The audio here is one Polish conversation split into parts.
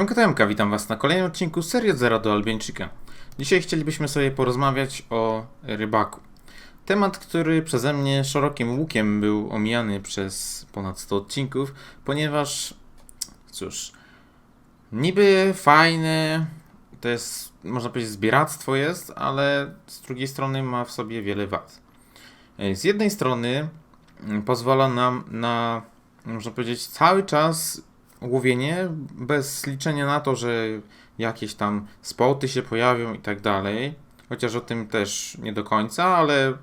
Siemka Tomka, witam Was na kolejnym odcinku serii od Zera do Albieńczyka. Dzisiaj chcielibyśmy sobie porozmawiać o rybaku. Temat, który przeze mnie szerokim łukiem był omijany przez ponad 100 odcinków, ponieważ, cóż, niby fajne, to jest, można powiedzieć, zbieractwo jest, ale z drugiej strony ma w sobie wiele wad. Z jednej strony pozwala nam na, można powiedzieć, cały czas łowienie bez liczenia na to, że jakieś tam spoty się pojawią i tak dalej. Chociaż o tym też nie do końca, ale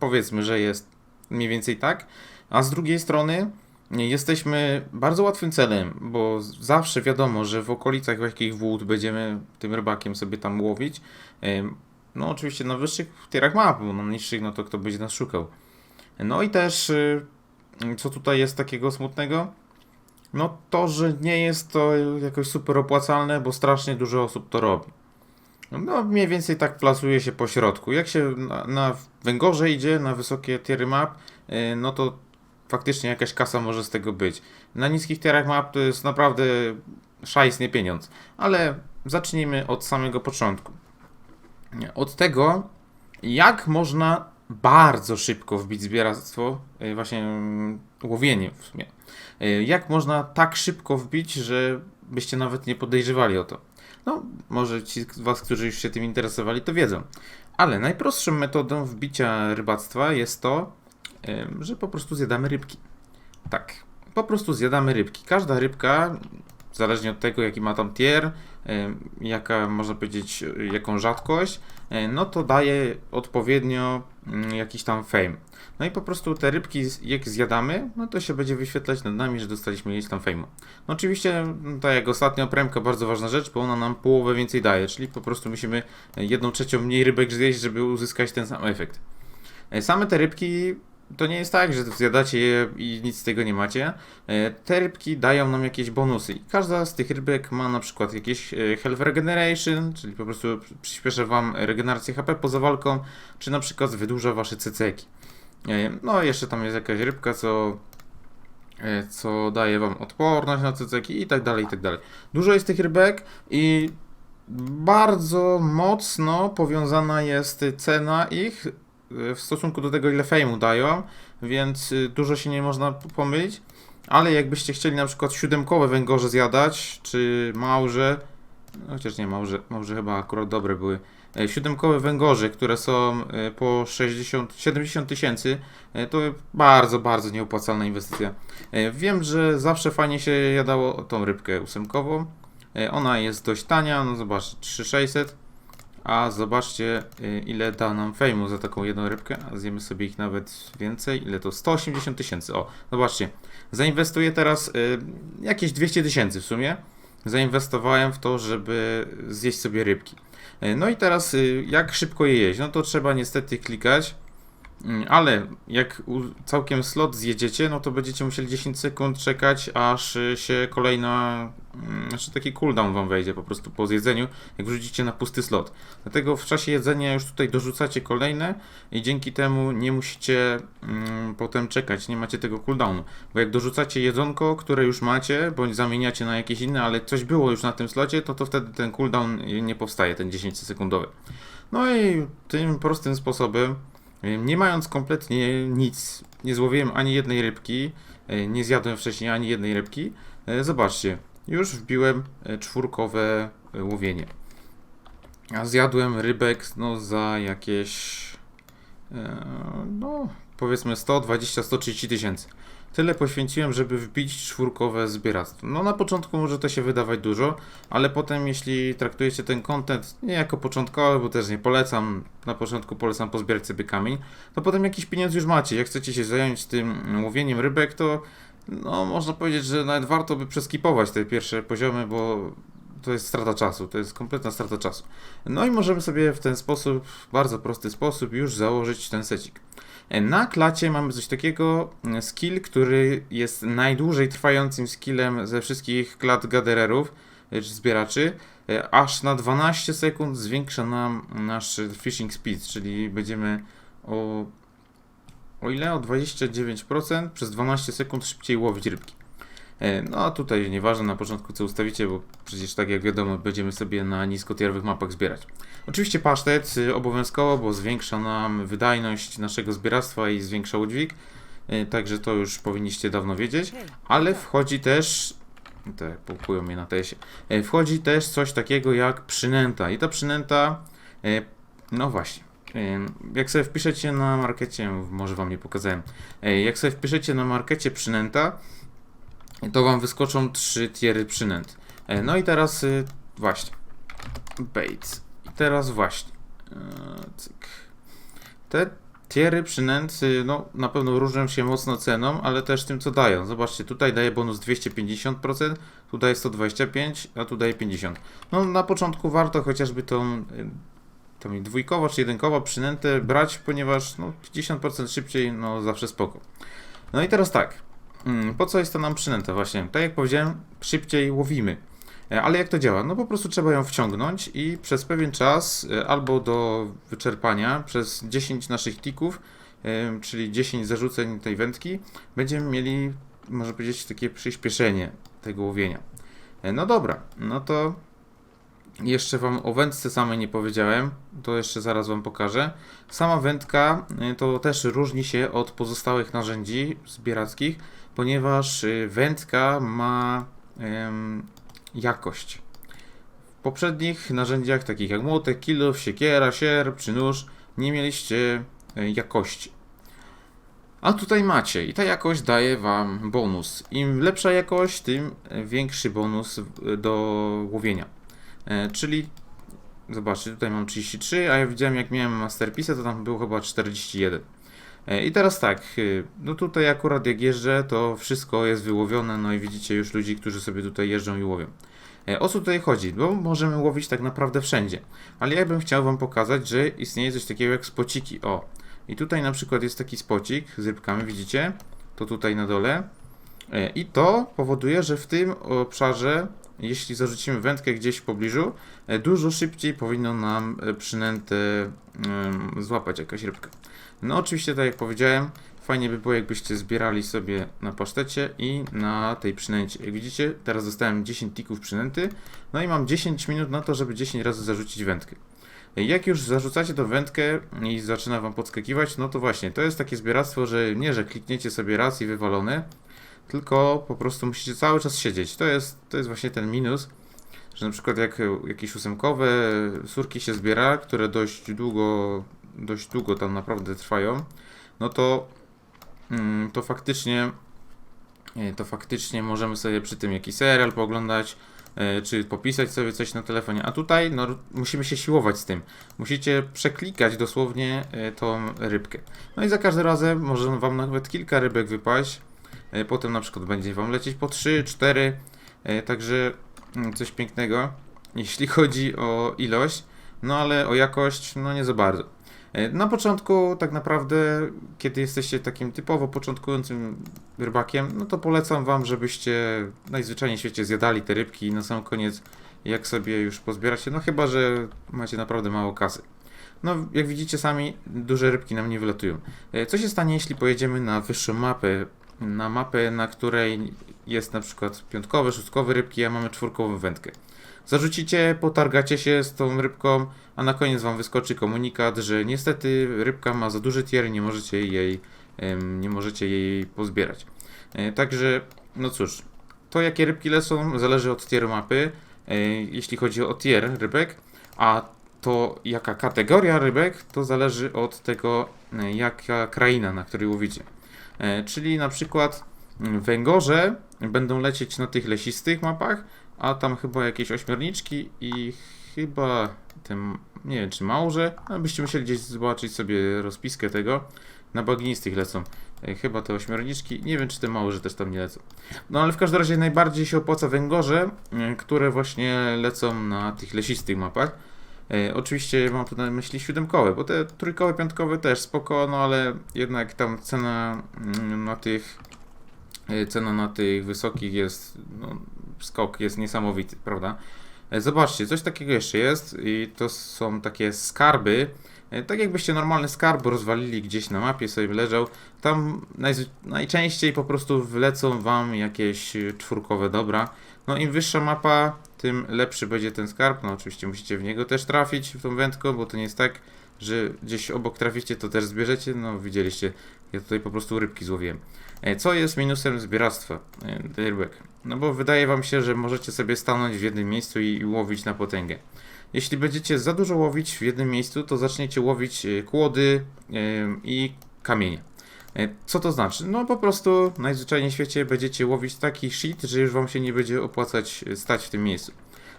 powiedzmy, że jest mniej więcej tak. A z drugiej strony jesteśmy bardzo łatwym celem, bo zawsze wiadomo, że w okolicach jakich wód będziemy tym rybakiem sobie tam łowić. No oczywiście na wyższych tierach ma, bo na niższych no to kto będzie nas szukał. No i też y, co tutaj jest takiego smutnego? No to, że nie jest to jakoś super opłacalne, bo strasznie dużo osób to robi. No mniej więcej tak plasuje się po środku. Jak się na, na węgorze idzie, na wysokie tiery map, y, no to faktycznie jakaś kasa może z tego być. Na niskich tierach map to jest naprawdę szajs, nie pieniądz. Ale zacznijmy od samego początku. Od tego, jak można bardzo szybko wbić zbieractwo, y, właśnie mm, łowienie w sumie. Y, Jak można tak szybko wbić, że byście nawet nie podejrzewali o to? No, może ci z Was, którzy już się tym interesowali, to wiedzą. Ale najprostszą metodą wbicia rybactwa jest to, że po prostu zjadamy rybki. Tak, po prostu zjadamy rybki. Każda rybka, zależnie od tego, jaki ma tam tier, jaka, można powiedzieć, y, jaką rzadkość, y, no to daje odpowiednio mm, jakiś tam fame. No i po prostu te rybki, jak zjadamy, no to się będzie wyświetlać nad nami, że dostaliśmy ileś tam fejmu. No oczywiście, no tak jak ostatnio premka, bardzo ważna rzecz, bo ona nam połowę więcej daje, czyli po prostu musimy jedną trzecią mniej rybek zjeść, żeby uzyskać ten sam efekt. E, Same te rybki, to nie jest tak, że zjadacie je i nic z tego nie macie. E, Te rybki dają nam jakieś bonusy każda z tych rybek ma na przykład jakieś e, health regeneration, czyli po prostu przyspiesza wam regenerację HP poza walką, czy na przykład wydłuża wasze ceceki. E, No, jeszcze tam jest jakaś rybka, co, co daje wam odporność na ceceki i tak dalej, i tak dalej. Dużo jest tych rybek i bardzo mocno powiązana jest cena ich w stosunku do tego, ile fejmu dają, więc y, dużo się nie można pomylić. Ale jakbyście chcieli na przykład siódemkowe węgorze zjadać, czy małże, chociaż nie, małże, małże chyba akurat dobre były, E, siódemkowe węgorze, które są e, po 60, 70 tysięcy, e, to bardzo, bardzo nieopłacalna inwestycja. Wiem, że zawsze fajnie się jadało tą rybkę ósemkową. Ona jest dość tania, no zobacz, 3600. A zobaczcie, e, ile da nam fejmu za taką jedną rybkę. A zjemy sobie ich nawet więcej. Ile to? 180 tysięcy. O, zobaczcie. Zainwestuję teraz e, jakieś 200 tysięcy w sumie. Zainwestowałem w to, żeby zjeść sobie rybki. E, No i teraz, y, jak szybko je jeść? No to trzeba niestety klikać, Mm, ale jak całkiem slot zjedziecie, no to będziecie musieli 10 sekund czekać, aż y, się kolejna, mm, znaczy taki cooldown wam wejdzie po prostu po zjedzeniu, jak wrzucicie na pusty slot. Dlatego w czasie jedzenia już tutaj dorzucacie kolejne i dzięki temu nie musicie mm, potem czekać, nie macie tego cooldownu. Bo jak dorzucacie jedzonko, które już macie, bądź zamieniacie na jakieś inne, ale coś było już na tym slocie, to, to wtedy ten cooldown nie powstaje, ten 10 sekundowy. No i tym prostym sposobem, nie mając kompletnie nic, nie złowiłem ani jednej rybki, y, nie zjadłem wcześniej ani jednej rybki, y, zobaczcie, już wbiłem y, czwórkowe y, łowienie. A zjadłem rybek no, za jakieś, e, no powiedzmy 120-130 tysięcy. Tyle poświęciłem, żeby wbić czwórkowe zbieractwo. No na początku może to się wydawać dużo, ale potem jeśli traktujecie ten content nie jako początkowy, bo też nie polecam, na początku polecam pozbierać sobie kamień, to potem jakiś pieniądz już macie. Jak chcecie się zająć tym łowieniem rybek, to no można powiedzieć, że nawet warto by przeskipować te pierwsze poziomy, bo to jest strata czasu, to jest kompletna strata czasu. No i możemy sobie w ten sposób, bardzo prosty sposób już założyć ten secik. Na klacie mamy coś takiego, skill, który jest najdłużej trwającym skillem ze wszystkich klat gadererów, czy zbieraczy. Aż na 12 sekund zwiększa nam nasz fishing speed, czyli będziemy o, o ile? O 29% przez 12 sekund szybciej łowić rybki. E, No a tutaj nieważne na początku co ustawicie, bo przecież tak jak wiadomo będziemy sobie na niskotierowych mapach zbierać. Oczywiście pasztet y, obowiązkowo, bo zwiększa nam wydajność naszego zbieractwa i zwiększa udźwig, e, także to już powinniście dawno wiedzieć, ale wchodzi też, te połukują mnie na tesie, E, wchodzi też coś takiego jak przynęta i ta przynęta, no właśnie, jak sobie wpiszecie na markecie, może wam nie pokazałem, jak sobie wpiszecie na markecie przynęta, to wam wyskoczą trzy tiery przynęt. No i teraz y, właśnie. Bait. I teraz właśnie. E, Cyk. Te tiery przynęt y, no, na pewno różnią się mocno ceną, ale też tym co dają. Zobaczcie, tutaj daje bonus 250%, tutaj jest 125, a tu daje 50. No na początku warto chociażby tą, y, tą dwójkowo czy jedynkowo przynętę brać, ponieważ no, 50% szybciej, no zawsze spoko. No i teraz tak. Mm, Po co jest to nam przynęta? Właśnie, tak jak powiedziałem, szybciej łowimy. E, Ale jak to działa? No po prostu trzeba ją wciągnąć i przez pewien czas, e, albo do wyczerpania, przez 10 naszych tików, e, czyli 10 zarzuceń tej wędki, będziemy mieli, można powiedzieć, takie przyspieszenie tego łowienia. No dobra, no to jeszcze Wam o wędce samej nie powiedziałem, to jeszcze zaraz Wam pokażę. Sama wędka y, to też różni się od pozostałych narzędzi zbierackich, ponieważ y, wędka ma jakość. W poprzednich narzędziach, takich jak młotek, kilof, siekiera, sierp czy nóż, nie mieliście y, jakości. A tutaj macie i ta jakość daje Wam bonus. Im lepsza jakość, tym większy bonus do łowienia. E, czyli zobaczcie, tutaj mam 33, a ja widziałem jak miałem Masterpiece, to tam było chyba 41. E, I teraz tak, y, no tutaj akurat jak jeżdżę, to wszystko jest wyłowione, no i widzicie już ludzi, którzy sobie tutaj jeżdżą i łowią. E, O co tutaj chodzi? Bo możemy łowić tak naprawdę wszędzie, ale ja bym chciał Wam pokazać, że istnieje coś takiego jak spociki. O, i tutaj na przykład jest taki spocik z rybkami, widzicie? To tutaj na dole. E, I to powoduje, że w tym obszarze, jeśli zarzucimy wędkę gdzieś w pobliżu, e, dużo szybciej powinno nam e, przynętę złapać jakaś rybka. No oczywiście, tak jak powiedziałem, fajnie by było jakbyście zbierali sobie na pasztecie i na tej przynęcie. Jak widzicie, teraz dostałem 10 tików przynęty, no i mam 10 minut na to, żeby 10 razy zarzucić wędkę. Jak już zarzucacie tą wędkę i zaczyna wam podskakiwać, no to właśnie, to jest takie zbieractwo, że nie, że klikniecie sobie raz i wywalone, tylko po prostu musicie cały czas siedzieć. To jest, to jest właśnie ten minus, że na przykład jak jakieś ósemkowe surki się zbiera, które dość długo, dość długo tam naprawdę trwają, no to, mm, to faktycznie e, to faktycznie możemy sobie przy tym jakiś serial pooglądać, e, czy popisać sobie coś na telefonie. A tutaj no, musimy się siłować z tym. Musicie przeklikać dosłownie e, tą rybkę. No i za każdym razem może wam nawet kilka rybek wypaść. E, Potem na przykład będzie wam lecieć po 3, 4. e, Także mm, coś pięknego, jeśli chodzi o ilość. No ale o jakość, no nie za bardzo. E, Na początku, tak naprawdę, kiedy jesteście takim typowo początkującym rybakiem, no to polecam Wam, żebyście najzwyczajniej w świecie zjadali te rybki i na sam koniec, jak sobie już pozbieracie, no chyba, że macie naprawdę mało kasy. No, jak widzicie sami, duże rybki nam nie wylatują. Co się stanie, jeśli pojedziemy na wyższą mapę, na mapę, na której jest na przykład piątkowe, szóstkowe rybki, a mamy czwórkową wędkę. Zarzucicie, potargacie się z tą rybką, a na koniec wam wyskoczy komunikat, że niestety rybka ma za duży tier, nie możecie jej, nie możecie jej pozbierać. E, Także, no cóż, to jakie rybki lecą zależy od tieru mapy, e, jeśli chodzi o tier rybek, a to jaka kategoria rybek, to zależy od tego, e, jaka kraina, na której łowicie. E, Czyli na przykład mm, węgorze będą lecieć na tych lesistych mapach, a tam chyba jakieś ośmiorniczki i chyba ten, nie wiem czy małże, byście musieli gdzieś zobaczyć sobie rozpiskę tego, na bagnistych lecą. E, Chyba te ośmiorniczki, nie wiem czy te małże też tam nie lecą. No ale w każdym razie najbardziej się opłaca węgorze, e, które właśnie lecą na tych lesistych mapach. E, oczywiście mam tu na myśli siódemkowe, bo te trójkowe, piątkowe też spoko, no ale jednak tam cena mm, na tych e, cena na tych wysokich jest, no, skok jest niesamowity, prawda? E, Zobaczcie, coś takiego jeszcze jest i to są takie skarby. Tak jakbyście normalny skarb rozwalili gdzieś na mapie, sobie leżał. Tam najz- najczęściej po prostu wlecą wam jakieś czwórkowe dobra. No im wyższa mapa, tym lepszy będzie ten skarb. No oczywiście musicie w niego też trafić, w tą wędkę, bo to nie jest tak, że gdzieś obok traficie, to też zbierzecie. No widzieliście, ja tutaj po prostu rybki złowiłem. E, Co jest minusem zbieractwa e, rybek? No bo wydaje wam się, że możecie sobie stanąć w jednym miejscu i, i łowić na potęgę. Jeśli będziecie za dużo łowić w jednym miejscu, to zaczniecie łowić e, kłody i kamienie. E, Co to znaczy? No po prostu najzwyczajniej w świecie będziecie łowić taki shit, że już wam się nie będzie opłacać e, stać w tym miejscu.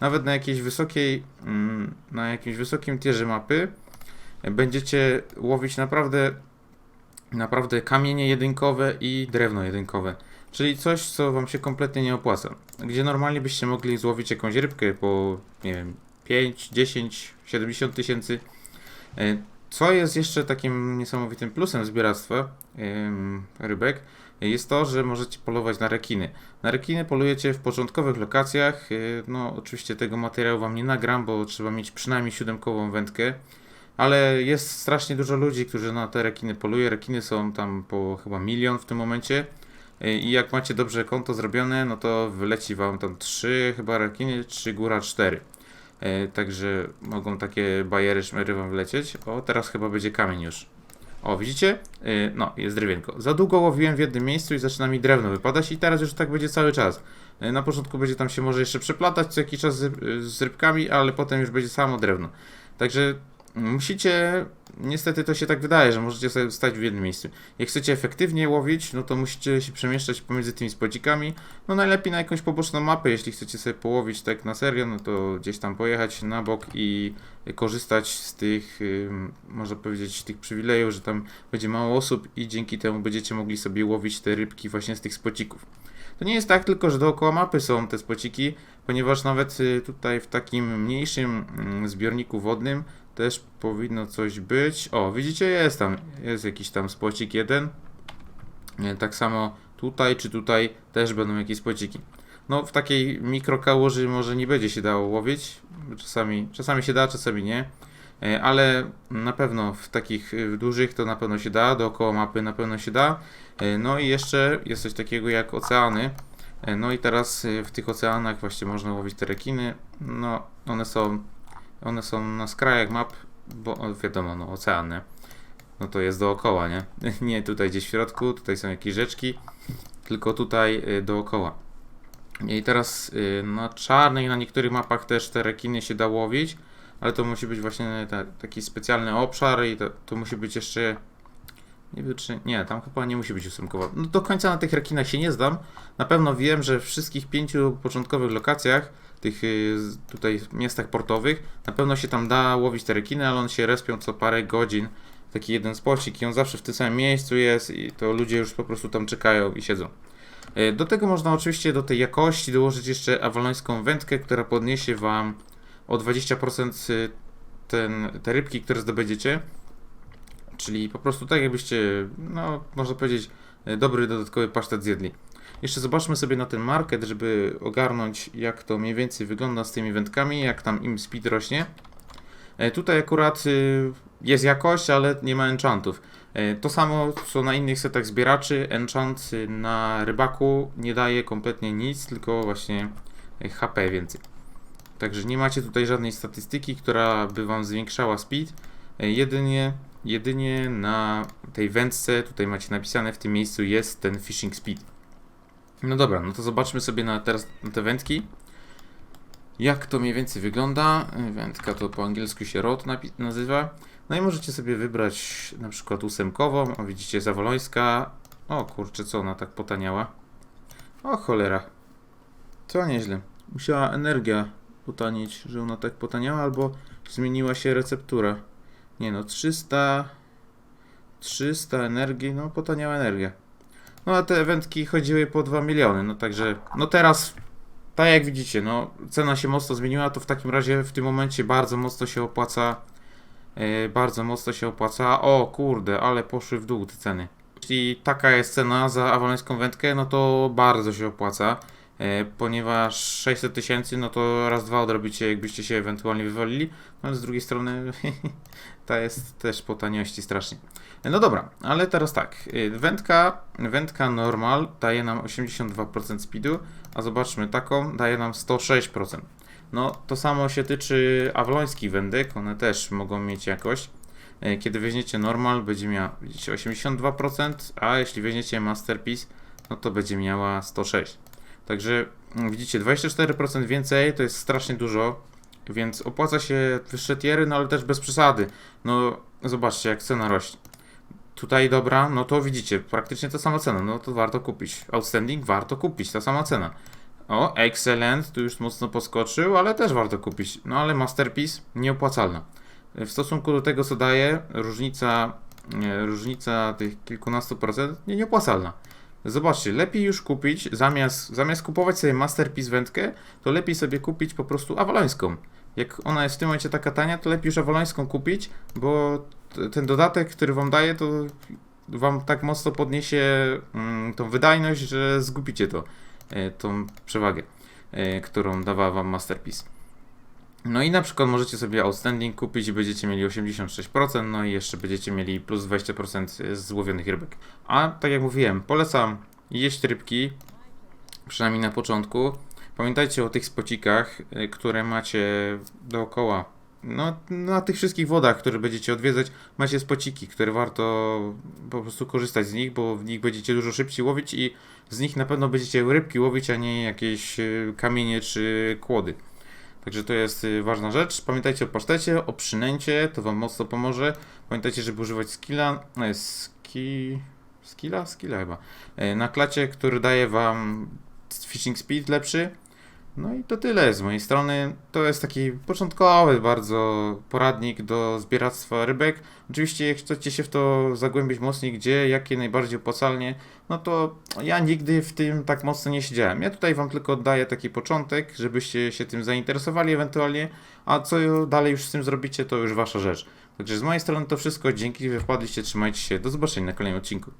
Nawet na jakiejś wysokiej, mm, na jakimś wysokim tierze mapy e, będziecie łowić naprawdę naprawdę kamienie jedynkowe i drewno jedynkowe. Czyli coś, co wam się kompletnie nie opłaca. Gdzie normalnie byście mogli złowić jakąś rybkę po, nie wiem, 5, 10, 70 tysięcy. Co jest jeszcze takim niesamowitym plusem zbieractwa rybek, jest to, że możecie polować na rekiny. Na rekiny polujecie w początkowych lokacjach. E, no, oczywiście tego materiału wam nie nagram, bo trzeba mieć przynajmniej siódemkową wędkę. Ale jest strasznie dużo ludzi, którzy na te rekiny poluje. Rekiny są tam po chyba milion w tym momencie. E, I jak macie dobrze konto zrobione, no to wyleci wam tam 3 chyba rekiny, czy góra 4. Także mogą takie bajery, szmery wlecieć. O, teraz chyba będzie kamień już. O, widzicie? Y, No, jest drewienko. Za długo łowiłem w jednym miejscu i zaczyna mi drewno wypadać i teraz już tak będzie cały czas. Y, Na początku będzie tam się może jeszcze przeplatać co jakiś czas z rybkami, ale potem już będzie samo drewno. Także musicie, niestety to się tak wydaje, że możecie sobie stać w jednym miejscu. Jak chcecie efektywnie łowić, no to musicie się przemieszczać pomiędzy tymi spocikami. No najlepiej na jakąś poboczną mapę, jeśli chcecie sobie połowić tak na serio, no to gdzieś tam pojechać na bok i korzystać z tych, można powiedzieć, tych przywilejów, że tam będzie mało osób i dzięki temu będziecie mogli sobie łowić te rybki właśnie z tych spocików. To nie jest tak tylko, że dookoła mapy są te spociki, ponieważ nawet y, tutaj w takim mniejszym mm, zbiorniku wodnym też powinno coś być. O, widzicie, jest tam, jest jakiś tam spocik jeden. Tak samo tutaj czy tutaj też będą jakieś spociki. No, w takiej mikrokałuży może nie będzie się dało łowić. Czasami, czasami się da, czasami nie. E, Ale na pewno w takich dużych to na pewno się da, dookoła mapy na pewno się da. E, No i jeszcze jest coś takiego jak oceany. E, No i teraz w tych oceanach właśnie można łowić te rekiny. No, one są one są na skrajach map, bo wiadomo, no oceany. No to jest dookoła, nie? Nie tutaj gdzieś w środku, tutaj są jakieś rzeczki, tylko tutaj y, dookoła. I teraz y, na czarnej, na niektórych mapach też te rekiny się da łowić, ale to musi być właśnie ta, taki specjalny obszar i to, to musi być jeszcze. Nie wiem czy. Nie, tam chyba nie musi być ósemkowa. No do końca na tych rekinach się nie zdam. Na pewno wiem, że w wszystkich pięciu początkowych lokacjach tych y, tutaj miastach portowych. Na pewno się tam da łowić te rekiny, ale one się respią co parę godzin. Taki jeden spocik i on zawsze w tym samym miejscu jest i to ludzie już po prostu tam czekają i siedzą. Y, Do tego można oczywiście do tej jakości dołożyć jeszcze awalońską wędkę, która podniesie Wam o 20% y, ten, te rybki, które zdobędziecie. Czyli po prostu tak jakbyście, no można powiedzieć, y, dobry dodatkowy pasztet zjedli. Jeszcze zobaczmy sobie na ten market, żeby ogarnąć jak to mniej więcej wygląda z tymi wędkami, jak tam im speed rośnie. E, Tutaj akurat y, jest jakość, ale nie ma enchantów. E, To samo co na innych setach zbieraczy, enchant y, na rybaku nie daje kompletnie nic, tylko właśnie HP więcej. Także nie macie tutaj żadnej statystyki, która by wam zwiększała speed. E, Jedynie, jedynie na tej wędce, tutaj macie napisane w tym miejscu jest ten fishing speed. No dobra, no to zobaczmy sobie na, teraz na te wędki. Jak to mniej więcej wygląda? Wędka to po angielsku się rod nazywa. No i możecie sobie wybrać na przykład ósemkową. O, widzicie, zawolońska. O kurczę, co ona tak potaniała? O cholera. To nieźle. Musiała energia potanieć, że ona tak potaniała, albo zmieniła się receptura. Nie no, 300... 300 energii, no potaniała energia. No a te wędki chodziły po 2 miliony, no także, no teraz, tak jak widzicie, no cena się mocno zmieniła, to w takim razie w tym momencie bardzo mocno się opłaca, e, bardzo mocno się opłaca, o kurde, ale poszły w dół te ceny. Jeśli taka jest cena za awalońską wędkę, no to bardzo się opłaca. E, ponieważ 600 tysięcy, no to raz, dwa odrobicie, jakbyście się ewentualnie wywalili, no ale z drugiej strony ta jest też po taniości strasznie. E, No dobra, ale teraz tak, e, wędka, wędka normal daje nam 82% speedu, a zobaczmy, taką daje nam 106%. No, to samo się tyczy awalońskich wędek, one też mogą mieć jakość. Kiedy weźmiecie normal, będzie miała, widzicie, 82%, a jeśli weźmiecie masterpiece, no to będzie miała 106. Także mm, widzicie, 24% więcej to jest strasznie dużo, więc opłaca się wyższe tiery, no ale też bez przesady. No, zobaczcie, jak cena rośnie. Tutaj dobra, no to widzicie, praktycznie ta sama cena, no to warto kupić. Outstanding warto kupić, ta sama cena. O, excellent, tu już mocno poskoczył, ale też warto kupić. No ale masterpiece nieopłacalna. W stosunku do tego, co daje, różnica, e, różnica tych kilkunastu procent nie, nieopłacalna. Zobaczcie, lepiej już kupić, zamiast, zamiast kupować sobie Masterpiece wędkę, to lepiej sobie kupić po prostu awalońską. Jak ona jest w tym momencie taka tania, to lepiej już awalońską kupić, bo ten dodatek, który wam daje, to wam tak mocno podniesie mm, tą wydajność, że zgubicie to, e, tą przewagę, e, którą dawała wam Masterpiece. No i na przykład możecie sobie Outstanding kupić i będziecie mieli 86%, no i jeszcze będziecie mieli plus 20% z złowionych rybek. A tak jak mówiłem, polecam jeść rybki, przynajmniej na początku. Pamiętajcie o tych spocikach, y, które macie dookoła. No, na tych wszystkich wodach, które będziecie odwiedzać, macie spociki, które warto po prostu korzystać z nich, bo w nich będziecie dużo szybciej łowić i z nich na pewno będziecie rybki łowić, a nie jakieś y, kamienie czy kłody. Także to jest y, ważna rzecz. Pamiętajcie o pasztecie, o przynęcie, to Wam mocno pomoże. Pamiętajcie, żeby używać skilla, e, ski, skilla? Skilla chyba. E, Na klacie, który daje Wam fishing speed lepszy. No i to tyle z mojej strony. To jest taki początkowy bardzo poradnik do zbieractwa rybek. Oczywiście jak chcecie się w to zagłębić mocniej, gdzie, jakie najbardziej opłacalnie, no to ja nigdy w tym tak mocno nie siedziałem. Ja tutaj Wam tylko oddaję taki początek, żebyście się tym zainteresowali ewentualnie, a co dalej już z tym zrobicie, to już Wasza rzecz. Także z mojej strony to wszystko. Dzięki, że wpadliście, trzymajcie się. Do zobaczenia na kolejnym odcinku.